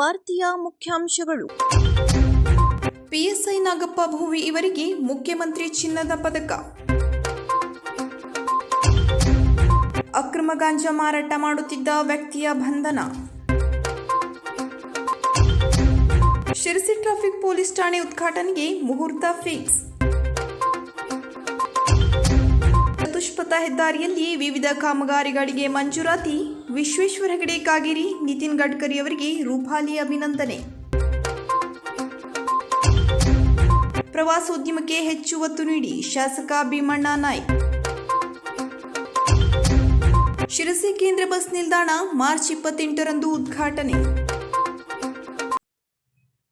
ವಾರ್ತೆಯ ಮುಖ್ಯಾಂಶಗಳು. ಪಿಎಸ್ಐ ನಾಗಪ್ಪ ಭೂವಿ ಇವರಿಗೆ ಮುಖ್ಯಮಂತ್ರಿ ಚಿನ್ನದ ಪದಕ. ಅಕ್ರಮ ಗಾಂಜಾ ಮಾರಾಟ ಮಾಡುತ್ತಿದ್ದ ವ್ಯಕ್ತಿಯ ಬಂಧನ. ಶಿರಸಿ ಟ್ರಾಫಿಕ್ ಪೊಲೀಸ್ ಠಾಣೆ ಉದ್ಘಾಟನೆಗೆ ಮುಹೂರ್ತ ಫಿಕ್ಸ್. ಚತುಷ್ಪಥ ಹೆದ್ದಾರಿಯಲ್ಲಿ ವಿವಿಧ ಕಾಮಗಾರಿಗಳಿಗೆ ಮಂಜೂರಾತಿ. ವಿಶ್ವೇಶ್ವರ ಹೆಗಡೆ ಕಾಗೇರಿ ನಿತಿನ್ ಗಡ್ಕರಿ ಅವರಿಗೆ ರೂಪಾಲಿ ಅಭಿನಂದನೆ. ಪ್ರವಾಸೋದ್ಯಮಕ್ಕೆ ಹೆಚ್ಚು ಒತ್ತು ನೀಡಿ ಶಾಸಕ ಭೀಮಣ್ಣ ನಾಯ್ಕ್. ಶಿರಸಿ ಕೇಂದ್ರ ಬಸ್ ನಿಲ್ದಾಣ ಮಾರ್ಚ್ ಇಪ್ಪತ್ತೆಂಟರಂದು ಉದ್ಘಾಟನೆ.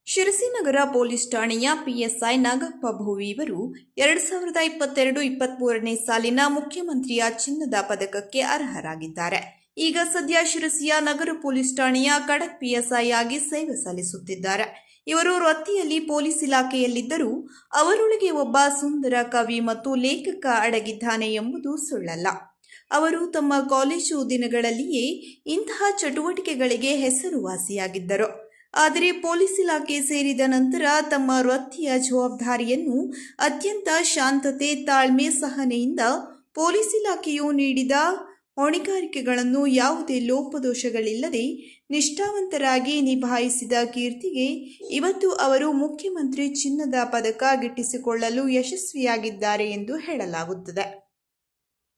ಶಿರಸಿ ನಗರ ಪೊಲೀಸ್ ಠಾಣೆಯ ಪಿಎಸ್ಐ ನಾಗಪ್ಪ ಭೂವಿ ಇವರು ಎರಡು ಸಾವಿರದ ಇಪ್ಪತ್ತೆರಡು ಇಪ್ಪತ್ಮೂರನೇ ಸಾಲಿನ ಮುಖ್ಯಮಂತ್ರಿಯ ಚಿನ್ನದ ಪದಕಕ್ಕೆ ಅರ್ಹರಾಗಿದ್ದಾರೆ. ಈಗ ಸದ್ಯ ಶಿರಸಿಯ ನಗರ ಪೊಲೀಸ್ ಠಾಣೆಯ ಖಡಕ್ ಪಿಎಸ್ಐ ಆಗಿ ಸೇವೆ ಸಲ್ಲಿಸುತ್ತಿದ್ದಾರೆ. ಇವರು ವೃತ್ತಿಯಲ್ಲಿ ಪೊಲೀಸ್ ಇಲಾಖೆಯಲ್ಲಿದ್ದರೂ ಅವರೊಳಗೆ ಒಬ್ಬ ಸುಂದರ ಕವಿ ಮತ್ತು ಲೇಖಕ ಅಡಗಿದ್ದಾನೆ ಎಂಬುದು ಸುಳ್ಳಲ್ಲ. ಅವರು ತಮ್ಮ ಕಾಲೇಜು ದಿನಗಳಲ್ಲಿಯೇ ಇಂತಹ ಚಟುವಟಿಕೆಗಳಿಗೆ ಹೆಸರುವಾಸಿಯಾಗಿದ್ದರು. ಆದರೆ ಪೊಲೀಸ್ ಇಲಾಖೆ ಸೇರಿದ ನಂತರ ತಮ್ಮ ವೃತ್ತಿಯ ಜವಾಬ್ದಾರಿಯನ್ನು ಅತ್ಯಂತ ಶಾಂತತೆ, ತಾಳ್ಮೆ, ಸಹನೆಯಿಂದ ಪೊಲೀಸ್ ಇಲಾಖೆಯು ನೀಡಿದ ಹೊಣೆಗಾರಿಕೆಗಳನ್ನು ಯಾವುದೇ ಲೋಪದೋಷಗಳಿಲ್ಲದೆ ನಿಷ್ಠಾವಂತರಾಗಿ ನಿಭಾಯಿಸಿದ ಕೀರ್ತಿಗೆ ಇವತ್ತು ಅವರು ಮುಖ್ಯಮಂತ್ರಿ ಚಿನ್ನದ ಪದಕ ಗಿಟ್ಟಿಸಿಕೊಳ್ಳಲು ಯಶಸ್ವಿಯಾಗಿದ್ದಾರೆ ಎಂದು ಹೇಳಲಾಗುತ್ತದೆ.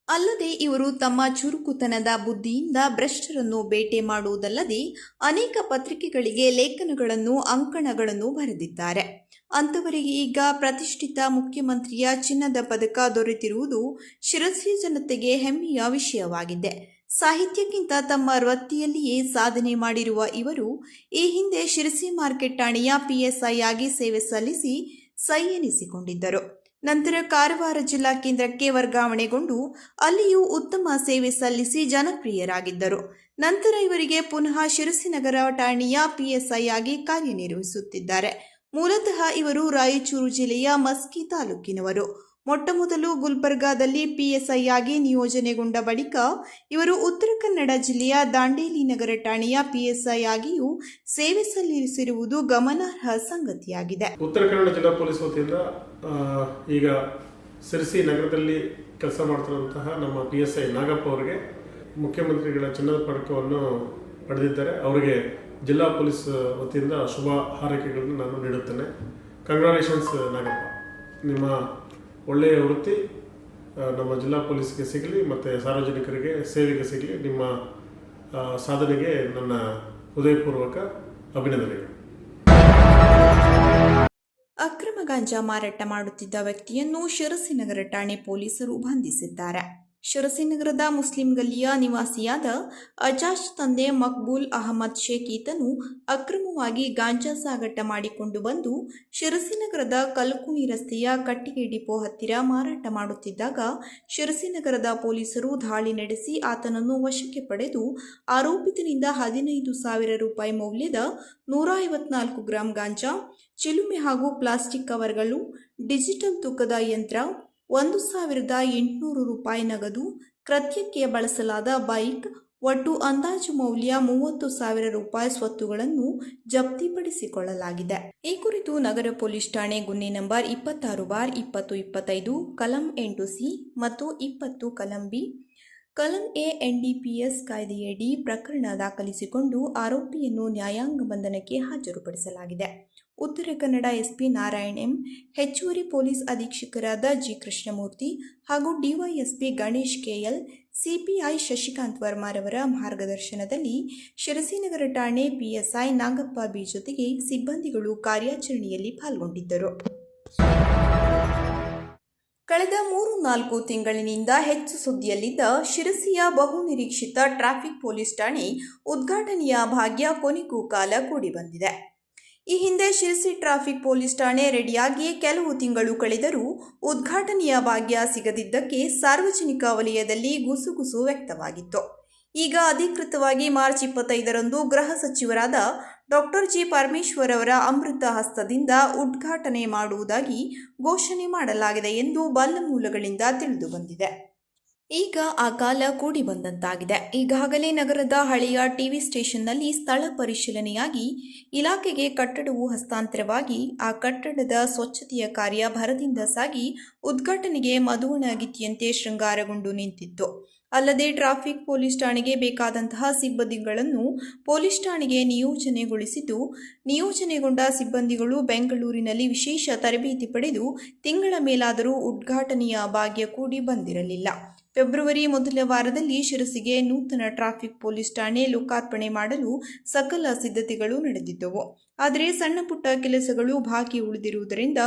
ಅಲ್ಲದೆ ಇವರು ತಮ್ಮ ಚುರುಕುತನದ ಬುದ್ಧಿಯಿಂದ ಭ್ರಷ್ಟರನ್ನು ಬೇಟೆ ಮಾಡುವುದಲ್ಲದೆ ಅನೇಕ ಪತ್ರಿಕೆಗಳಿಗೆ ಲೇಖನಗಳನ್ನು, ಅಂಕಣಗಳನ್ನು ಬರೆದಿದ್ದಾರೆ. ಅಂಥವರಿಗೆ ಈಗ ಪ್ರತಿಷ್ಠಿತ ಮುಖ್ಯಮಂತ್ರಿಯ ಚಿನ್ನದ ಪದಕ ದೊರೆತಿರುವುದು ಶಿರಸಿ ಜನತೆಗೆ ಹೆಮ್ಮೆಯ ವಿಷಯವಾಗಿದೆ. ಸಾಹಿತ್ಯಕ್ಕಿಂತ ತಮ್ಮ ವೃತ್ತಿಯಲ್ಲಿಯೇ ಸಾಧನೆ ಮಾಡಿರುವ ಇವರು ಈ ಹಿಂದೆ ಶಿರಸಿ ಮಾರ್ಕೆಟ್ ಠಾಣೆಯ ಪಿಎಸ್ಐ ಆಗಿ ಸೇವೆ ಸಲ್ಲಿಸಿ ಸೈ ಎನಿಸಿಕೊಂಡಿದ್ದರು. ನಂತರ ಕಾರವಾರ ಜಿಲ್ಲಾ ಕೇಂದ್ರಕ್ಕೆ ವರ್ಗಾವಣೆಗೊಂಡು ಅಲ್ಲಿಯೂ ಉತ್ತಮ ಸೇವೆ ಸಲ್ಲಿಸಿ ಜನಪ್ರಿಯರಾಗಿದ್ದರು. ನಂತರ ಇವರಿಗೆ ಪುನಃ ಶಿರಸಿನಗರ ಠಾಣೆಯ ಪಿಎಸ್ಐ ಆಗಿ ಕಾರ್ಯನಿರ್ವಹಿಸುತ್ತಿದ್ದಾರೆ. ಮೂಲತಃ ಇವರು ರಾಯಚೂರು ಜಿಲ್ಲೆಯ ಮಸ್ಕಿ ತಾಲೂಕಿನವರು. ಮೊಟ್ಟಮೊದಲು ಗುಲ್ಬರ್ಗಾದಲ್ಲಿ ಪಿಎಸ್ಐ ಆಗಿ ನಿಯೋಜನೆಗೊಂಡ ಬಳಿಕ ಇವರು ಉತ್ತರ ಕನ್ನಡ ಜಿಲ್ಲೆಯ ದಾಂಡೇಲಿ ನಗರ ಠಾಣೆಯ ಪಿಎಸ್ಐ ಆಗಿಯೂ ಸೇವೆ ಸಲ್ಲಿಸಿರುವುದು ಗಮನಾರ್ಹ ಸಂಗತಿಯಾಗಿದೆ. ಉತ್ತರ ಕನ್ನಡ ಜಿಲ್ಲಾ ಪೊಲೀಸ್ ವತಿಯಿಂದ ಈಗ ಸಿರಸಿ ನಗರದಲ್ಲಿ ಕೆಲಸ ಮಾಡ್ತಿರುವಂತಹ ನಮ್ಮ ಪಿ ಎಸ್ ಐ ನಾಗಪ್ಪ ಅವರಿಗೆ ಮುಖ್ಯಮಂತ್ರಿಗಳ ಚಿನ್ನದ ಪದಕವನ್ನು ಪಡೆದಿದ್ದಾರೆ. ಅವರಿಗೆ ಜಿಲ್ಲಾ ಪೊಲೀಸ್ ವತಿಯಿಂದ ಶುಭ ಹಾರೈಕೆಗಳನ್ನು ನಾನು ನೀಡುತ್ತೇನೆ. ಕಂಗ್ರಾಲೇಷನ್ಸ್ ನಾಗಪ್ಪ. ನಿಮ್ಮ ಒಳ್ಳೆಯ ವೃತ್ತಿ ನಮ್ಮ ಜಿಲ್ಲಾ ಪೊಲೀಸ್ಗೆ ಸಿಗಲಿ, ಮತ್ತು ಸಾರ್ವಜನಿಕರಿಗೆ ಸೇವೆಗೆ ಸಿಗಲಿ. ನಿಮ್ಮ ಸಾಧನೆಗೆ ನನ್ನ ಹೃದಯಪೂರ್ವಕ ಅಭಿನಂದನೆಗಳು. ಅಕ್ರಮ ಗಾಂಜಾ ಮಾರಾಟ ಮಾಡುತ್ತಿದ್ದ ವ್ಯಕ್ತಿಯನ್ನು ಶಿರಸಿನಗರ ಠಾಣೆ ಪೊಲೀಸರು ಬಂಧಿಸಿದ್ದಾರೆ. ಶಿರಸಿನಗರದ ಮುಸ್ಲಿಂ ಗಲ್ಲಿಯ ನಿವಾಸಿಯಾದ ಅಜಾಜ್ ತಂದೆ ಮಕ್ಬೂಲ್ ಅಹಮದ್ ಶೇಖ್ ಈತನು ಅಕ್ರಮವಾಗಿ ಗಾಂಜಾ ಸಾಗಾಟ ಮಾಡಿಕೊಂಡು ಬಂದು ಶಿರಸಿನಗರದ ಕಲ್ಕುಣಿ ರಸ್ತೆಯ ಕಟ್ಟಿಗೆ ಡಿಪೋ ಹತ್ತಿರ ಮಾರಾಟ ಮಾಡುತ್ತಿದ್ದಾಗ ಶಿರಸಿನಗರದ ಪೊಲೀಸರು ದಾಳಿ ನಡೆಸಿ ಆತನನ್ನು ವಶಕ್ಕೆ ಪಡೆದು ಆರೋಪಿತನಿಂದ ಹದಿನೈದು ಸಾವಿರ ರೂಪಾಯಿ ಮೌಲ್ಯದ ನೂರ ಐವತ್ನಾಲ್ಕು ಗ್ರಾಂ ಗಾಂಜಾ, ಚಿಲುಮೆ ಹಾಗೂ ಪ್ಲಾಸ್ಟಿಕ್ ಕವರ್ಗಳು, ಡಿಜಿಟಲ್ ತೂಕದ ಯಂತ್ರ ಒಂದು ಸಾವಿರದ ಎಂಟುನೂರು ರೂಪಾಯಿ ನಗದು ಕೃತ್ಯಕ್ಕೆ ಬಳಸಲಾದ ಬೈಕ್ ಒಟ್ಟು ಅಂದಾಜು ಮೌಲ್ಯ ಮೂವತ್ತು ಸಾವಿರ ರೂಪಾಯಿ ಸ್ವತ್ತುಗಳನ್ನು ಜಪ್ತಿಪಡಿಸಿಕೊಳ್ಳಲಾಗಿದೆ. ಈ ಕುರಿತು ನಗರ ಪೊಲೀಸ್ ಠಾಣೆ ಗುನ್ನೆ ನಂಬರ್ ಇಪ್ಪತ್ತಾರು ಬಾರ್ ಇಪ್ಪತ್ತು ಇಪ್ಪತ್ತೈದು, ಕಲಂ ಎಂಟು ಸಿ ಮತ್ತು ಇಪ್ಪತ್ತು ಕಲಂ ಬಿ, ಕಲಂ ಎ ಎನ್ಡಿಪಿಎಸ್ ಕಾಯ್ದೆಯಡಿ ಪ್ರಕರಣ ದಾಖಲಿಸಿಕೊಂಡು ಆರೋಪಿಯನ್ನು ನ್ಯಾಯಾಂಗ ಬಂಧನಕ್ಕೆ ಹಾಜರುಪಡಿಸಲಾಗಿದೆ. ಉತ್ತರ ಕನ್ನಡ ಎಸ್ಪಿ ನಾರಾಯಣ್ ಎಂ, ಹೆಚ್ಚುವರಿ ಪೊಲೀಸ್ ಅಧೀಕ್ಷಕರಾದ ಜಿ ಕೃಷ್ಣಮೂರ್ತಿ ಹಾಗೂ DYSP Ganesh KL, CPI Shashikant ವರ್ಮಾರವರ ಮಾರ್ಗದರ್ಶನದಲ್ಲಿ ಶಿರಸಿನಗರ ಠಾಣೆ ಪಿಎಸ್ಐ ನಾಗಪ್ಪ ಬಿ ಜೊತೆಗೆ ಸಿಬ್ಬಂದಿಗಳು ಕಾರ್ಯಾಚರಣೆಯಲ್ಲಿ ಪಾಲ್ಗೊಂಡಿದ್ದರು. ಕಳೆದ ಮೂರು ನಾಲ್ಕು ತಿಂಗಳಿನಿಂದ ಹೆಚ್ಚು ಸುದ್ದಿಯಲ್ಲಿದ್ದ ಶಿರಸಿಯ ಬಹುನಿರೀಕ್ಷಿತ ಟ್ರಾಫಿಕ್ ಪೊಲೀಸ್ ಠಾಣೆ ಉದ್ಘಾಟನೆಯ ಭಾಗ್ಯ ಕೊನೆಗೂ ಕಾಲ ಕೂಡಿ ಬಂದಿದೆ ಈ ಹಿಂದೆ ಶಿರಸಿ ಟ್ರಾಫಿಕ್ ಪೊಲೀಸ್ ಠಾಣೆ ರೆಡಿಯಾಗಿ ಕೆಲವು ತಿಂಗಳು ಕಳೆದರೂ ಉದ್ಘಾಟನೆಯ ಭಾಗ್ಯ ಸಿಗದಿದ್ದಕ್ಕೆ ಸಾರ್ವಜನಿಕ ವಲಯದಲ್ಲಿ ಗುಸುಗುಸು ವ್ಯಕ್ತವಾಗಿತ್ತು. ಈಗ ಅಧಿಕೃತವಾಗಿ ಮಾರ್ಚ್ ಇಪ್ಪತ್ತೈದರಂದು ಗೃಹ ಸಚಿವರಾದ ಡಾಕ್ಟರ್ ಜಿ ಪರಮೇಶ್ವರ್ ಅವರ ಅಮೃತ ಹಸ್ತದಿಂದ ಉದ್ಘಾಟನೆ ಮಾಡುವುದಾಗಿ ಘೋಷಣೆ ಮಾಡಲಾಗಿದೆ ಎಂದು ಬಲ್ಲ ಮೂಲಗಳಿಂದ ತಿಳಿದುಬಂದಿದೆ. ಈಗ ಆ ಕಾಲ ಕೂಡಿ ಬಂದಂತಾಗಿದೆ. ಈಗಾಗಲೇ ನಗರದ ಹಳೆಯ ಟಿವಿ ಸ್ಟೇಷನ್ನಲ್ಲಿ ಸ್ಥಳ ಪರಿಶೀಲನೆಯಾಗಿ ಇಲಾಖೆಗೆ ಕಟ್ಟಡವು ಹಸ್ತಾಂತರವಾಗಿ ಆ ಕಟ್ಟಡದ ಸ್ವಚ್ಛತೆಯ ಕಾರ್ಯ ಭರದಿಂದ ಸಾಗಿ ಉದ್ಘಾಟನೆಗೆ ಮಧುವಣಗಿತ್ತಿಯಂತೆ ಶೃಂಗಾರಗೊಂಡು ನಿಂತಿತ್ತು. ಅಲ್ಲದೆ ಟ್ರಾಫಿಕ್ ಪೊಲೀಸ್ ಠಾಣೆಗೆ ಬೇಕಾದಂತಹ ಸಿಬ್ಬಂದಿಗಳನ್ನು ಪೊಲೀಸ್ ಠಾಣೆಗೆ ನಿಯೋಜನೆಗೊಳಿಸಿದ್ದು, ನಿಯೋಜನೆಗೊಂಡ ಸಿಬ್ಬಂದಿಗಳು ಬೆಂಗಳೂರಿನಲ್ಲಿ ವಿಶೇಷ ತರಬೇತಿ ಪಡೆದು ತಿಂಗಳ ಮೇಲಾದರೂ ಉದ್ಘಾಟನೆಯ ಭಾಗ್ಯ ಕೂಡಿ ಬಂದಿರಲಿಲ್ಲ. ಫೆಬ್ರವರಿ ಮೊದಲ ವಾರದಲ್ಲಿ ಶಿರಸಿಗೆ ನೂತನ ಟ್ರಾಫಿಕ್ ಪೊಲೀಸ್ ಠಾಣೆ ಲೋಕಾರ್ಪಣೆ ಮಾಡಲು ಸಕಲ ಸಿದ್ಧತೆಗಳು ನಡೆದಿದ್ದವು. ಆದರೆ ಸಣ್ಣ ಪುಟ್ಟ ಕೆಲಸಗಳು ಬಾಕಿ ಉಳಿದಿರುವುದರಿಂದ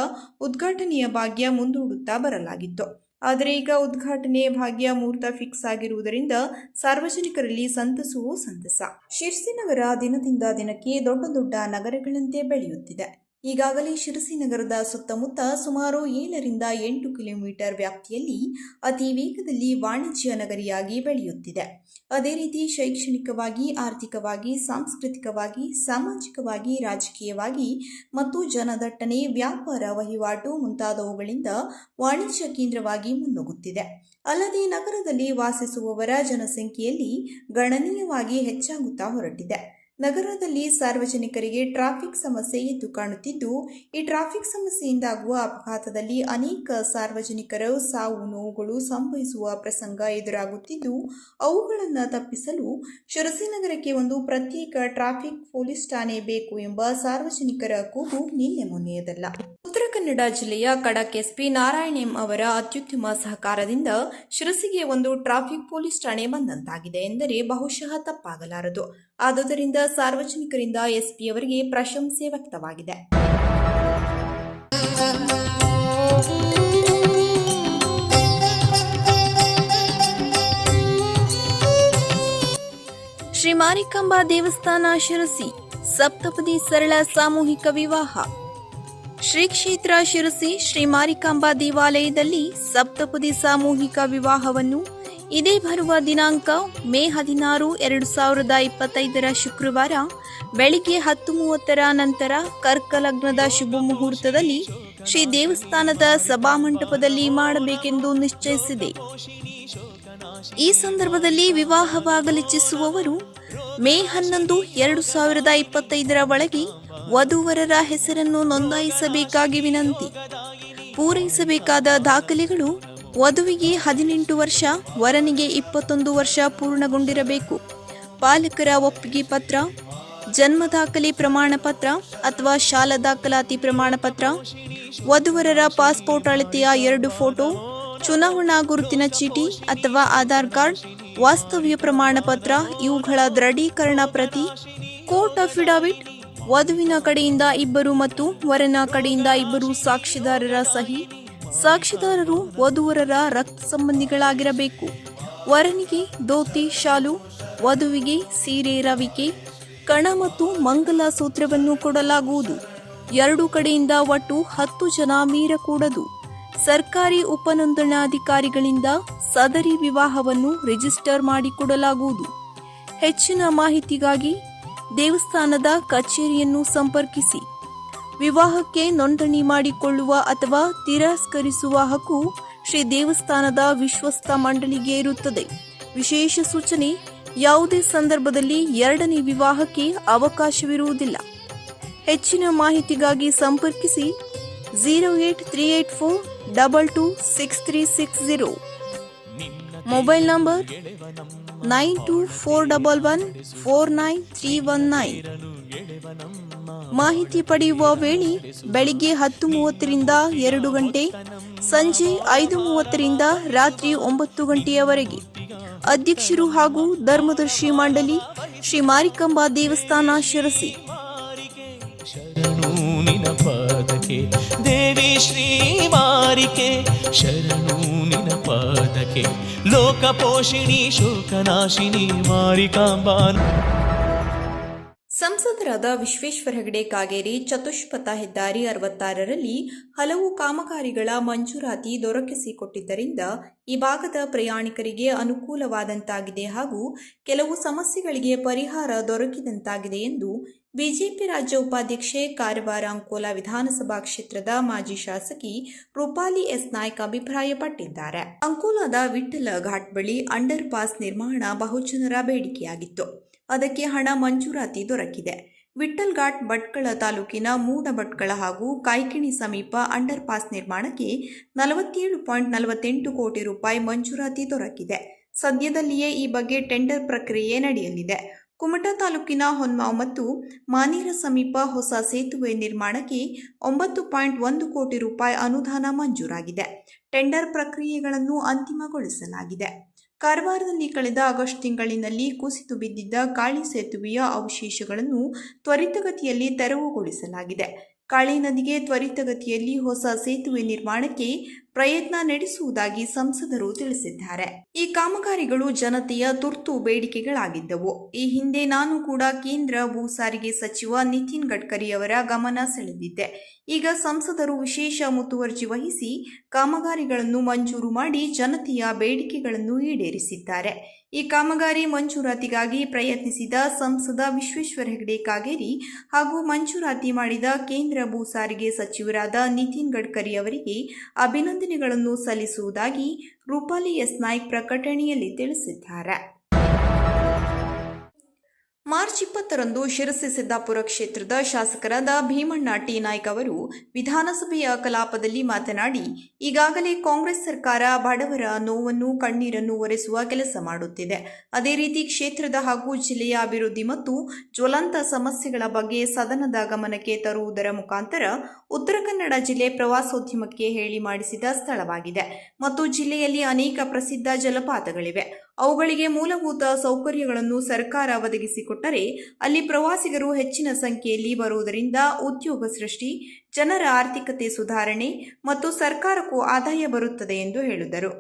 ಉದ್ಘಾಟನೆಯ ಭಾಗ್ಯ ಮುಂದೂಡುತ್ತಾ ಬರಲಾಗಿತ್ತು. ಆದರೆ ಈಗ ಉದ್ಘಾಟನೆ ಭಾಗ್ಯ ಮುಹೂರ್ತ ಫಿಕ್ಸ್ ಆಗಿರುವುದರಿಂದ ಸಾರ್ವಜನಿಕರಲ್ಲಿ ಸಂತಸವೂ ಸಂತಸ. ಶಿರ್ಸಿನಗರ ದಿನದಿಂದ ದಿನಕ್ಕೆ ದೊಡ್ಡ ದೊಡ್ಡ ನಗರಗಳಂತೆ ಬೆಳೆಯುತ್ತಿದೆ. ಈಗಾಗಲೇ ಶಿರಸಿ ನಗರದ ಸುತ್ತಮುತ್ತ ಸುಮಾರು ಏಳರಿಂದ ಎಂಟು ಕಿಲೋಮೀಟರ್ ವ್ಯಾಪ್ತಿಯಲ್ಲಿ ಅತಿ ವೇಗದಲ್ಲಿ ವಾಣಿಜ್ಯ ನಗರಿಯಾಗಿ ಬೆಳೆಯುತ್ತಿದೆ. ಅದೇ ರೀತಿ ಶೈಕ್ಷಣಿಕವಾಗಿ, ಆರ್ಥಿಕವಾಗಿ, ಸಾಂಸ್ಕೃತಿಕವಾಗಿ, ಸಾಮಾಜಿಕವಾಗಿ, ರಾಜಕೀಯವಾಗಿ ಮತ್ತು ಜನದಟ್ಟಣೆ, ವ್ಯಾಪಾರ ವಹಿವಾಟು ಮುಂತಾದವುಗಳಿಂದ ವಾಣಿಜ್ಯ ಕೇಂದ್ರವಾಗಿ ಮುನ್ನುಗ್ಗುತ್ತಿದೆ. ಅಲ್ಲದೆ ನಗರದಲ್ಲಿ ವಾಸಿಸುವವರ ಜನಸಂಖ್ಯೆಯಲ್ಲಿ ಗಣನೀಯವಾಗಿ ಹೆಚ್ಚಾಗುತ್ತಾ ಹೊರಟಿದೆ. ನಗರದಲ್ಲಿ ಸಾರ್ವಜನಿಕರಿಗೆ ಟ್ರಾಫಿಕ್ ಸಮಸ್ಯೆ ಎದ್ದು ಕಾಣುತ್ತಿದ್ದು, ಈ ಟ್ರಾಫಿಕ್ ಸಮಸ್ಯೆಯಿಂದಾಗುವ ಅಪಘಾತದಲ್ಲಿ ಅನೇಕ ಸಾರ್ವಜನಿಕರ ಸಾವು ನೋವುಗಳು ಸಂಭವಿಸುವ ಪ್ರಸಂಗ ಎದುರಾಗುತ್ತಿದ್ದು, ಅವುಗಳನ್ನು ತಪ್ಪಿಸಲು ಶಿರಸಿನಗರಕ್ಕೆ ಒಂದು ಪ್ರತ್ಯೇಕ ಟ್ರಾಫಿಕ್ ಪೊಲೀಸ್ ಠಾಣೆ ಬೇಕು ಎಂಬ ಸಾರ್ವಜನಿಕರ ಕೂಗು ನಿನ್ನೆ ಮೊನ್ನೆಯದಲ್ಲ. ಕನ್ನಡ ಜಿಲ್ಲೆಯ ಕಡಕ್ ಎಸ್ಪಿ ನಾರಾಯಣ್ ಎಂ ಅವರ ಅತ್ಯುತ್ತಮ ಸಹಕಾರದಿಂದ ಶಿರಸಿಗೆ ಒಂದು ಟ್ರಾಫಿಕ್ ಪೊಲೀಸ್ ಠಾಣೆ ಬಂದಂತಾಗಿದೆ ಎಂದರೆ ಬಹುಶಃ ತಪ್ಪಾಗಲಾರದು. ಆದುದರಿಂದ ಸಾರ್ವಜನಿಕರಿಂದ ಎಸ್ಪಿ ಅವರಿಗೆ ಪ್ರಶಂಸೆ ವ್ಯಕ್ತವಾಗಿದೆ. ಶ್ರೀ ಮಾರಿಕಾಂಬಾ ದೇವಸ್ಥಾನ ಶಿರಸಿ, ಸಪ್ತಪದಿ ಸರಳ ಸಾಮೂಹಿಕ ವಿವಾಹ. ಶ್ರೀ ಕ್ಷೇತ್ರ ಶಿರಸಿ ಶ್ರೀ ಮಾರಿಕಾಂಬಾ ದೇವಾಲಯದಲ್ಲಿ ಸಪ್ತಪದಿ ಸಾಮೂಹಿಕ ವಿವಾಹವನ್ನು ಇದೇ ಬರುವ ದಿನಾಂಕ ಮೇ ಹದಿನಾರು, ಎರಡು ಸಾವಿರದ ಇಪ್ಪತ್ತೈದರ ಶುಕ್ರವಾರ ಬೆಳಿಗ್ಗೆ ಹತ್ತು ಮೂವತ್ತರ ನಂತರ ಕರ್ಕಲಗ್ನದ ಶುಭ ಮುಹೂರ್ತದಲ್ಲಿ ಶ್ರೀ ದೇವಸ್ಥಾನದ ಸಭಾಮಂಟಪದಲ್ಲಿ ಮಾಡಬೇಕೆಂದು ನಿಶ್ಚಯಿಸಿದೆ. ಈ ಸಂದರ್ಭದಲ್ಲಿ ವಿವಾಹವಾಗಲಿಚ್ಛಿಸುವವರು ಮೇ ಹನ್ನೊಂದು, ಎರಡು ಸಾವಿರದ ಇಪ್ಪತ್ತೈದರ ಒಳಗೆ ವಧುವರರ ಹೆಸರನ್ನು ನೋಂದಾಯಿಸಬೇಕಾಗಿ ವಿನಂತಿ. ಪೂರೈಸಬೇಕಾದ ದಾಖಲೆಗಳು ವಧುವಿಗೆ ಹದಿನೆಂಟು ವರ್ಷ, ವರನಿಗೆ ಇಪ್ಪತ್ತೊಂದು ವರ್ಷ ಪೂರ್ಣಗೊಂಡಿರಬೇಕು. ಪಾಲಕರ ಒಪ್ಪಿಗೆ ಪತ್ರ, ಜನ್ಮ ದಾಖಲೆ ಪ್ರಮಾಣ ಪತ್ರ ಅಥವಾ ಶಾಲಾ ದಾಖಲಾತಿ ಪ್ರಮಾಣ ಪತ್ರ, ವಧುವರರ ಪಾಸ್ಪೋರ್ಟ್ ಅಳತೆಯ ಎರಡು ಫೋಟೋ, ಚುನಾವಣಾ ಗುರುತಿನ ಚೀಟಿ ಅಥವಾ ಆಧಾರ್ ಕಾರ್ಡ್, ವಾಸ್ತವ್ಯ ಪ್ರಮಾಣ ಪತ್ರ, ಇವುಗಳ ದೃಢೀಕರಣ ಪ್ರತಿ ಕೋರ್ಟ್ ಅಫಿಡವಿಟ್ ವಧುವಿನ ಕಡೆಯಿಂದ ಇಬ್ಬರು ಮತ್ತು ವರನ ಕಡೆಯಿಂದ ಇಬ್ಬರು ಸಾಕ್ಷಿದಾರರ ಸಹಿ. ಸಾಕ್ಷಿದಾರರು ವಧುವರರ ರಕ್ತ ಸಂಬಂಧಿಗಳಾಗಿರಬೇಕು. ವರನಿಗೆ ಧೋತಿ ಶಾಲು, ವಧುವಿಗೆ ಸೀರೆ ರವಿಕೆ ಕಣ ಮತ್ತು ಮಂಗಲ ಸೂತ್ರವನ್ನು ಕೊಡಲಾಗುವುದು. ಎರಡು ಕಡೆಯಿಂದ ಒಟ್ಟು ಹತ್ತು ಜನ ಮೀರಕೂಡದು. ಸರ್ಕಾರಿ ಉಪನೋಂದಣಾಧಿಕಾರಿಗಳಿಂದ ಸದರಿ ವಿವಾಹವನ್ನು ರಿಜಿಸ್ಟರ್ ಮಾಡಿಕೊಡಲಾಗುವುದು. ಹೆಚ್ಚಿನ ಮಾಹಿತಿಗಾಗಿ ದೇವಸ್ಥಾನದ ಕಚೇರಿಯನ್ನು ಸಂಪರ್ಕಿಸಿ. ವಿವಾಹಕ್ಕೆ ನೋಂದಣಿ ಮಾಡಿಕೊಳ್ಳುವ ಅಥವಾ ತಿರಸ್ಕರಿಸುವ ಹಕ್ಕು ಶ್ರೀ ದೇವಸ್ಥಾನದ ವಿಶ್ವಸ್ತ ಮಂಡಳಿಗೆ ಇರುತ್ತದೆ. ವಿಶೇಷ ಸೂಚನೆ ಯಾವುದೇ ಸಂದರ್ಭದಲ್ಲಿ ಎರಡನೇ ವಿವಾಹಕ್ಕೆ ಅವಕಾಶವಿರುವುದಿಲ್ಲ. ಹೆಚ್ಚಿನ ಮಾಹಿತಿಗಾಗಿ ಸಂಪರ್ಕಿಸಿ zero eight three eight four double two six three six zero. Mobile number nine two four double one four nine three one nine. ಮಾಹಿತಿ ಪಡೆಯುವ ವೇಳೆ ಬೆಳಿಗ್ಗೆ ಹತ್ತು ಮೂವತ್ತರಿಂದ ಎರಡು ಗಂಟೆ, ಸಂಜೆ ಐದು ಮೂವತ್ತರಿಂದ ರಾತ್ರಿ ಒಂಬತ್ತು ಗಂಟೆಯವರೆಗೆ. ಅಧ್ಯಕ್ಷರು ಹಾಗೂ ಧರ್ಮದರ್ಶಿ ಮಂಡಳಿ, ಶ್ರೀ ಮಾರಿಕಾಂಬಾ ದೇವಸ್ಥಾನ ಶಿರಸಿ. ಪಾದಕ್ಕೆ ದೇವಿ ಶ್ರೀ ಮಾರಿಕೆ, ಶರಣು ನಿನ ಪಾದಕ್ಕೆ. ಲೋಕಪೋಷಿಣಿ, ಶೋಕನಾಶಿನಿ ಮಾರಿಕಾಂಬಾ ಸಂಸದರಾದ ವಿಶ್ವೇಶ್ವರ ಹೆಗಡೆ ಕಾಗೇರಿ, ಚತುಷ್ಪಥ ಹೆದ್ದಾರಿ ಅರವತ್ತಾರರಲ್ಲಿ ಹಲವು ಕಾಮಗಾರಿಗಳ ಮಂಜೂರಾತಿ ದೊರಕಿಸಿಕೊಟ್ಟಿದ್ದರಿಂದ ಈ ಭಾಗದ ಪ್ರಯಾಣಿಕರಿಗೆ ಅನುಕೂಲವಾದಂತಾಗಿದೆ ಹಾಗೂ ಕೆಲವು ಸಮಸ್ಯೆಗಳಿಗೆ ಪರಿಹಾರ ದೊರಕಿದಂತಾಗಿದೆ ಎಂದು ಬಿಜೆಪಿ ರಾಜ್ಯ ಉಪಾಧ್ಯಕ್ಷೆ ಕಾರವಾರ ಅಂಕೋಲಾ ವಿಧಾನಸಭಾ ಕ್ಷೇತ್ರದ ಮಾಜಿ ಶಾಸಕಿ ರೂಪಾಲಿ ಎಸ್ ನಾಯ್ಕ ಅಭಿಪ್ರಾಯಪಟ್ಟಿದ್ದಾರೆ. ಅಂಕೋಲಾದ ವಿಠ್ಠಲ ಘಾಟ್ ಬಳಿ ಅಂಡರ್ ಪಾಸ್ ನಿರ್ಮಾಣ ಬಹುಜನರ ಬೇಡಿಕೆಯಾಗಿತ್ತು. ಅದಕ್ಕೆ ಹಣ ಮಂಜೂರಾತಿ ದೊರಕಿದೆ. ವಿಠ್ಠಲ್ ಘಾಟ್ ಭಟ್ಕಳ ತಾಲೂಕಿನ ಮೂಡ ಭಟ್ಕಳ ಹಾಗೂ ಕಾಯ್ಕಿಣಿ ಸಮೀಪ ಅಂಡರ್ ಪಾಸ್ ನಿರ್ಮಾಣಕ್ಕೆ ನಲವತ್ತೇಳು ಪಾಯಿಂಟ್ ನಲವತ್ತೆಂಟು ಕೋಟಿ ರೂಪಾಯಿ ಮಂಜೂರಾತಿ ದೊರಕಿದೆ. ಸದ್ಯದಲ್ಲಿಯೇ ಈ ಬಗ್ಗೆ ಟೆಂಡರ್ ಪ್ರಕ್ರಿಯೆ ನಡೆಯಲಿದೆ. ಕುಮಟಾ ತಾಲೂಕಿನ ಹೊನ್ಮಾವ್ ಮತ್ತು ಮಾನೀರ ಸಮೀಪ ಹೊಸ ಸೇತುವೆ ನಿರ್ಮಾಣಕ್ಕೆ ಒಂಬತ್ತು ಪಾಯಿಂಟ್ ಒಂದು ಕೋಟಿ ರೂಪಾಯಿ ಅನುದಾನ ಮಂಜೂರಾಗಿದೆ. ಟೆಂಡರ್ ಪ್ರಕ್ರಿಯೆಗಳನ್ನು ಅಂತಿಮಗೊಳಿಸಲಾಗಿದೆ. ಕಾರವಾರದಲ್ಲಿ ಕಳೆದ ಆಗಸ್ಟ್ ತಿಂಗಳಿನಲ್ಲಿ ಕುಸಿತು ಬಿದ್ದಿದ್ದ ಕಾಳಿ ಸೇತುವೆಯ ಅವಶೇಷಗಳನ್ನು ತ್ವರಿತಗತಿಯಲ್ಲಿ ತೆರವುಗೊಳಿಸಲಾಗಿದೆ. ಕಾಳಿ ನದಿಗೆ ತ್ವರಿತಗತಿಯಲ್ಲಿ ಹೊಸ ಸೇತುವೆ ನಿರ್ಮಾಣಕ್ಕೆ ಪ್ರಯತ್ನ ನಡೆಸುವುದಾಗಿ ಸಂಸದರು ತಿಳಿಸಿದ್ದಾರೆ. ಈ ಕಾಮಗಾರಿಗಳು ಜನತೆಯ ತುರ್ತು ಬೇಡಿಕೆಗಳಾಗಿದ್ದವು. ಈ ಹಿಂದೆ ನಾನು ಕೂಡ ಕೇಂದ್ರ ಭೂ ಸಾರಿಗೆ ಸಚಿವ ನಿತಿನ್ ಗಡ್ಕರಿ ಅವರ ಗಮನ ಸೆಳೆದಿದ್ದೆ. ಈಗ ಸಂಸದರು ವಿಶೇಷ ಮುತುವರ್ಜಿ ವಹಿಸಿ ಕಾಮಗಾರಿಗಳನ್ನು ಮಂಜೂರು ಮಾಡಿ ಜನತೆಯ ಬೇಡಿಕೆಗಳನ್ನು ಈಡೇರಿಸಿದ್ದಾರೆ. ಈ ಕಾಮಗಾರಿ ಮಂಜೂರಾತಿಗಾಗಿ ಪ್ರಯತ್ನಿಸಿದ ಸಂಸದ ವಿಶ್ವೇಶ್ವರ ಹೆಗಡೆ ಕಾಗೇರಿ ಹಾಗೂ ಮಂಜೂರಾತಿ ಮಾಡಿದ ಕೇಂದ್ರ ಭೂ ಸಾರಿಗೆ ಸಚಿವರಾದ ನಿತಿನ್ ಗಡ್ಕರಿ ಅವರಿಗೆ ಅಭಿನಂದನೆಗಳನ್ನು ಸಲ್ಲಿಸುವುದಾಗಿ ರೂಪಾಲಿ ಎಸ್ ನಾಯ್ಕ್ ಪ್ರಕಟಣೆಯಲ್ಲಿ ತಿಳಿಸಿದ್ದಾರೆ. ಮಾರ್ಚ್ ಇಪ್ಪತ್ತರಂದು ಶಿರಸಿ ಸಿದ್ದಾಪುರ ಕ್ಷೇತ್ರದ ಶಾಸಕರಾದ ಭೀಮಣ್ಣ ಟಿ ನಾಯ್ಕ ಅವರು ವಿಧಾನಸಭೆಯ ಕಲಾಪದಲ್ಲಿ ಮಾತನಾಡಿ, ಈಗಾಗಲೇ ಕಾಂಗ್ರೆಸ್ ಸರ್ಕಾರ ಬಡವರ ನೋವನ್ನು, ಕಣ್ಣೀರನ್ನು ಒರೆಸುವ ಕೆಲಸ ಮಾಡುತ್ತಿದೆ. ಅದೇ ರೀತಿ ಕ್ಷೇತ್ರದ ಹಾಗೂ ಜಿಲ್ಲೆಯ ಅಭಿವೃದ್ಧಿ ಮತ್ತು ಜ್ವಲಂತ ಸಮಸ್ಯೆಗಳ ಬಗ್ಗೆ ಸದನದ ಗಮನಕ್ಕೆ ತರುವುದರ ಮುಖಾಂತರ ಉತ್ತರ ಕನ್ನಡ ಜಿಲ್ಲೆ ಪ್ರವಾಸೋದ್ಯಮಕ್ಕೆ ಹೇಳಿ ಮಾಡಿಸಿದ ಸ್ಥಳವಾಗಿದೆ. ಮತ್ತು ಜಿಲ್ಲೆಯಲ್ಲಿ ಅನೇಕ ಪ್ರಸಿದ್ಧ ಜಲಪಾತಗಳಿವೆ. ಅವುಗಳಿಗೆ ಮೂಲಭೂತ ಸೌಕರ್ಯಗಳನ್ನು ಸರ್ಕಾರ ಒದಗಿಸಿಕೊಟ್ಟರೆ ಅಲ್ಲಿ ಪ್ರವಾಸಿಗರು ಹೆಚ್ಚಿನ ಸಂಖ್ಯೆಯಲ್ಲಿ ಬರುವುದರಿಂದ ಉದ್ಯೋಗ ಸೃಷ್ಟಿ, ಜನರ ಆರ್ಥಿಕತೆ ಸುಧಾರಣೆ ಮತ್ತು ಸರ್ಕಾರಕ್ಕೂ ಆದಾಯ ಬರುತ್ತದೆ ಎಂದು ಹೇಳಿದರು.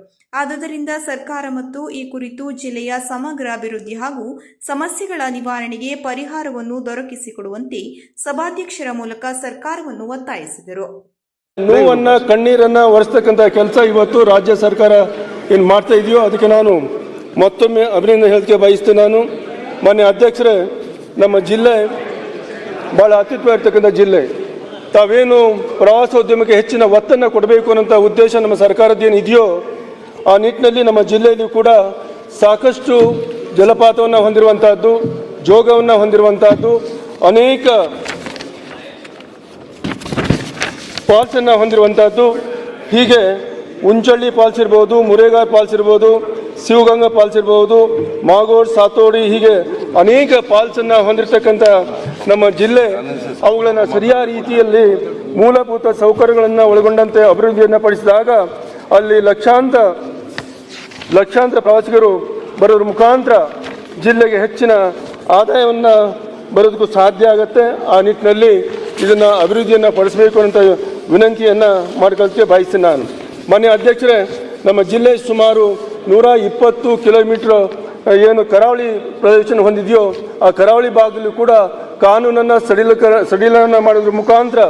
ಆದ್ದರಿಂದ ಸರ್ಕಾರ ಮತ್ತು ಈ ಕುರಿತು ಜಿಲ್ಲೆಯ ಸಮಗ್ರ ಅಭಿವೃದ್ಧಿ ಹಾಗೂ ಸಮಸ್ಯೆಗಳ ನಿವಾರಣೆಗೆ ಪರಿಹಾರವನ್ನು ದೊರಕಿಸಿಕೊಡುವಂತೆ ಸಭಾಧ್ಯಕ್ಷರ ಮೂಲಕ ಸರ್ಕಾರವನ್ನು ಒತ್ತಾಯಿಸಿದರು. ನೋವನ್ನ, ಕಣ್ಣೀರನ್ನ ಒರೆಸ್ತಕ್ಕಂಥ ಕೆಲಸ ಇವತ್ತು ರಾಜ್ಯ ಸರ್ಕಾರ ಏನು ಮಾಡ್ತಾ ಇದೆಯೋ ಅದಕ್ಕೆ ನಾನು ಮತ್ತೊಮ್ಮೆ ಅಭಿನಂದನೆ ಹೇಳಕ್ಕೆ ಬಯಸ್ತೇನೆ ನಾನು. ಮಾನ್ಯ ಅಧ್ಯಕ್ಷರೇ, ನಮ್ಮ ಜಿಲ್ಲೆ ಭಾಳ ಅತ್ಯುತ್ತಮ ಇರ್ತಕ್ಕಂಥ ಜಿಲ್ಲೆ. ತಾವೇನು ಪ್ರವಾಸೋದ್ಯಮಕ್ಕೆ ಹೆಚ್ಚಿನ ಒತ್ತನ್ನು ಕೊಡಬೇಕು ಅನ್ನೋಂಥ ಉದ್ದೇಶ ನಮ್ಮ ಸರ್ಕಾರದ್ದೇನು ಇದೆಯೋ, ಆ ನಿಟ್ಟಿನಲ್ಲಿ ನಮ್ಮ ಜಿಲ್ಲೆಯಲ್ಲಿ ಕೂಡ ಸಾಕಷ್ಟು ಜಲಪಾತವನ್ನು ಹೊಂದಿರುವಂತಹದ್ದು ಜೋಗವನ್ನು ಹೊಂದಿರುವಂತಹದ್ದು ಅನೇಕ ಫಾಲ್ಸನ್ನು ಹೊಂದಿರುವಂತಹದ್ದು ಹೀಗೆ ಉಂಚಳ್ಳಿ ಫಾಲ್ಸ್ ಇರ್ಬೋದು ಮುರೇಗಾರ್ ಫಾಲ್ಸ್ ಇರ್ಬೋದು ಶಿವಗಂಗಾ ಫಾಲ್ಸ್ ಇರಬಹುದು, ಮಾಗೋಡ್, ಸಾತೋಡಿ ಹೀಗೆ ಅನೇಕ ಫಾಲ್ಸನ್ನು ಹೊಂದಿರತಕ್ಕಂಥ ನಮ್ಮ ಜಿಲ್ಲೆ. ಅವುಗಳನ್ನು ಸರಿಯಾದ ರೀತಿಯಲ್ಲಿ ಮೂಲಭೂತ ಸೌಕರ್ಯಗಳನ್ನು ಒಳಗೊಂಡಂತೆ ಅಭಿವೃದ್ಧಿಯನ್ನು ಪಡಿಸಿದಾಗ ಅಲ್ಲಿ ಲಕ್ಷಾಂತ ಲಕ್ಷಾಂತರ ಪ್ರವಾಸಿಗರು ಬರೋದ್ರ ಮುಖಾಂತರ ಜಿಲ್ಲೆಗೆ ಹೆಚ್ಚಿನ ಆದಾಯವನ್ನು ಬರೋದಕ್ಕೂ ಸಾಧ್ಯ ಆಗುತ್ತೆ. ಆ ನಿಟ್ಟಿನಲ್ಲಿ ಇದನ್ನು ಅಭಿವೃದ್ಧಿಯನ್ನು ಪಡಿಸಬೇಕು ಅಂತ ವಿನಂತಿಯನ್ನು ಮಾಡ್ಕೊಳ್ತೀವಿ. ಬಯಸ್ತೀನಿ ನಾನು. ಮನೆ ಅಧ್ಯಕ್ಷರೇ, ನಮ್ಮ ಜಿಲ್ಲೆ ಸುಮಾರು ನೂರ ಇಪ್ಪತ್ತು ಕಿಲೋಮೀಟ್ರ್ ಏನು ಕರಾವಳಿ ಪ್ರದೇಶ ಹೊಂದಿದೆಯೋ, ಆ ಕರಾವಳಿ ಭಾಗದಲ್ಲೂ ಕೂಡ ಕಾನೂನನ್ನು ಸಡಿಲಕರ ಸಡಿಲನ ಮಾಡೋದ್ರ ಮುಖಾಂತರ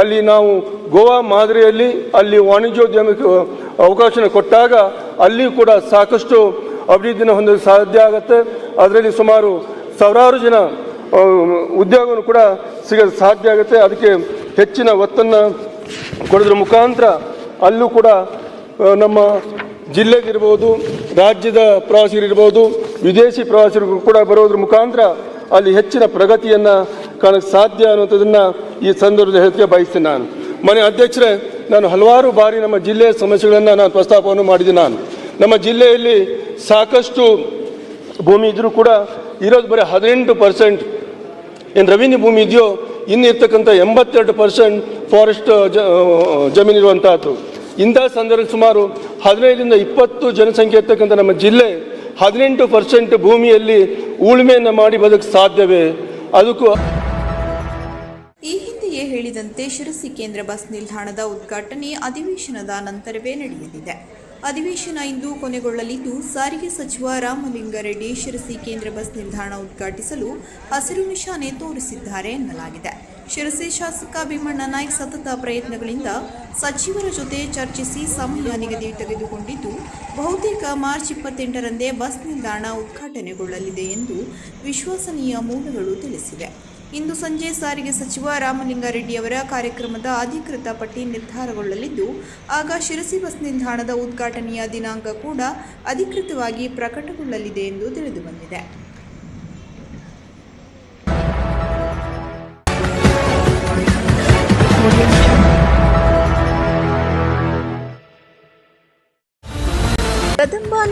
ಅಲ್ಲಿ ನಾವು ಗೋವಾ ಮಾದರಿಯಲ್ಲಿ ಅಲ್ಲಿ ವಾಣಿಜ್ಯೋದ್ಯಮಕ್ಕೆ ಅವಕಾಶ ಕೊಟ್ಟಾಗ ಅಲ್ಲಿ ಕೂಡ ಸಾಕಷ್ಟು ಅಭಿವೃದ್ಧಿನ ಹೊಂದಲು ಸಾಧ್ಯ ಆಗುತ್ತೆ. ಅದರಲ್ಲಿ ಸುಮಾರು ಸಾವಿರಾರು ಜನ ಉದ್ಯೋಗವನ್ನು ಕೂಡ ಸಿಗಲು ಸಾಧ್ಯ ಆಗುತ್ತೆ. ಅದಕ್ಕೆ ಹೆಚ್ಚಿನ ಒತ್ತನ್ನು ಕೊಡೋದ್ರ ಮುಖಾಂತರ ಅಲ್ಲೂ ಕೂಡ ನಮ್ಮ ಜಿಲ್ಲೆಗಿರ್ಬೋದು ರಾಜ್ಯದ ಪ್ರವಾಸಿಗರಿರ್ಬೋದು, ವಿದೇಶಿ ಪ್ರವಾಸಿಗರು ಕೂಡ ಬರೋದ್ರ ಮುಖಾಂತರ ಅಲ್ಲಿ ಹೆಚ್ಚಿನ ಪ್ರಗತಿಯನ್ನು ಕಾಣಕ್ಕೆ ಸಾಧ್ಯ ಅನ್ನೋಂಥದ್ದನ್ನು ಈ ಸಂದರ್ಭದಲ್ಲಿ ಹೇಳಕ್ಕೆ ಬಯಸ್ತೀನಿ ನಾನು. ಮನೆ ಅಧ್ಯಕ್ಷರೇ, ನಾನು ಹಲವಾರು ಬಾರಿ ನಮ್ಮ ಜಿಲ್ಲೆಯ ಸಮಸ್ಯೆಗಳನ್ನು ನಾನು ಪ್ರಸ್ತಾಪವನ್ನು ಮಾಡಿದೆ ನಾನು. ನಮ್ಮ ಜಿಲ್ಲೆಯಲ್ಲಿ ಸಾಕಷ್ಟು ಭೂಮಿ ಇದ್ದರೂ ಕೂಡ ಇರೋದು ಬರೀ ಹದಿನೆಂಟು ಪರ್ಸೆಂಟ್ ಏನು ರೆವಿನ್ಯೂ ಭೂಮಿ ಇದೆಯೋ, ಇನ್ನು ಇರ್ತಕ್ಕಂಥ ಎಂಬತ್ತೆರಡು ಪರ್ಸೆಂಟ್ ಫಾರೆಸ್ಟ್ ಜಮೀನು ಇರುವಂತಹದ್ದು ಇಂಥ ಸಂದರ್ಭದಲ್ಲಿ ಸುಮಾರು ಹದಿನೈದರಿಂದ ಇಪ್ಪತ್ತು ಜನಸಂಖ್ಯೆ ಇರ್ತಕ್ಕಂಥ ನಮ್ಮ ಜಿಲ್ಲೆ ಹದಿನೆಂಟು ಪರ್ಸೆಂಟ್ ಭೂಮಿಯಲ್ಲಿ ಉಳುಮೆಯನ್ನು ಮಾಡಿ ಬದುಕು ಸಾಧ್ಯವೇ? ಅದಕ್ಕೂ ಈ ಹಿಂದೆಯೇ ಹೇಳಿದಂತೆ ಶಿರಸಿ ಕೇಂದ್ರ ಬಸ್ ನಿಲ್ದಾಣದ ಉದ್ಘಾಟನೆ ಅಧಿವೇಶನದ ನಂತರವೇ ನಡೆಯಲಿದೆ. ಅಧಿವೇಶನ ಇಂದು ಕೊನೆಗೊಳ್ಳಲಿದ್ದು, ಸಾರಿಗೆ ಸಚಿವ ರಾಮಲಿಂಗಾರೆಡ್ಡಿ ಶಿರಸಿ ಕೇಂದ್ರ ಬಸ್ ನಿಲ್ದಾಣ ಉದ್ಘಾಟಿಸಲು ಹಸಿರು ನಿಶಾನೆ ತೋರಿಸಿದ್ದಾರೆ ಎನ್ನಲಾಗಿದೆ. ಶಿರಸಿ ಶಾಸಕ ಭೀಮಣ್ಣ ನಾಯ್ಕ್ ಸತತ ಪ್ರಯತ್ನಗಳಿಂದ ಸಚಿವರ ಜೊತೆ ಚರ್ಚಿಸಿ ಸಮಯ ನಿಗದಿ ತೆಗೆದುಕೊಂಡಿದ್ದು, ಬಹುತೇಕ ಮಾರ್ಚ್ ಇಪ್ಪತ್ತೆಂಟರಂದೇ ಬಸ್ ನಿಲ್ದಾಣ ಉದ್ಘಾಟನೆಗೊಳ್ಳಲಿದೆ ಎಂದು ವಿಶ್ವಸನೀಯ ಮೂಲಗಳು ತಿಳಿಸಿವೆ. ಇಂದು ಸಂಜೆ ಸಾರಿಗೆ ಸಚಿವ ರಾಮಲಿಂಗಾರೆಡ್ಡಿಯವರ ಕಾರ್ಯಕ್ರಮದ ಅಧಿಕೃತ ಪಟ್ಟಿ ನಿರ್ಧಾರಗೊಳ್ಳಲಿದ್ದು, ಆಗ ಶಿರಸಿ ಬಸ್ ನಿಲ್ದಾಣದ ಉದ್ಘಾಟನೆಯ ದಿನಾಂಕ ಕೂಡ ಅಧಿಕೃತವಾಗಿ ಪ್ರಕಟಗೊಳ್ಳಲಿದೆ ಎಂದು ತಿಳಿದುಬಂದಿದೆ.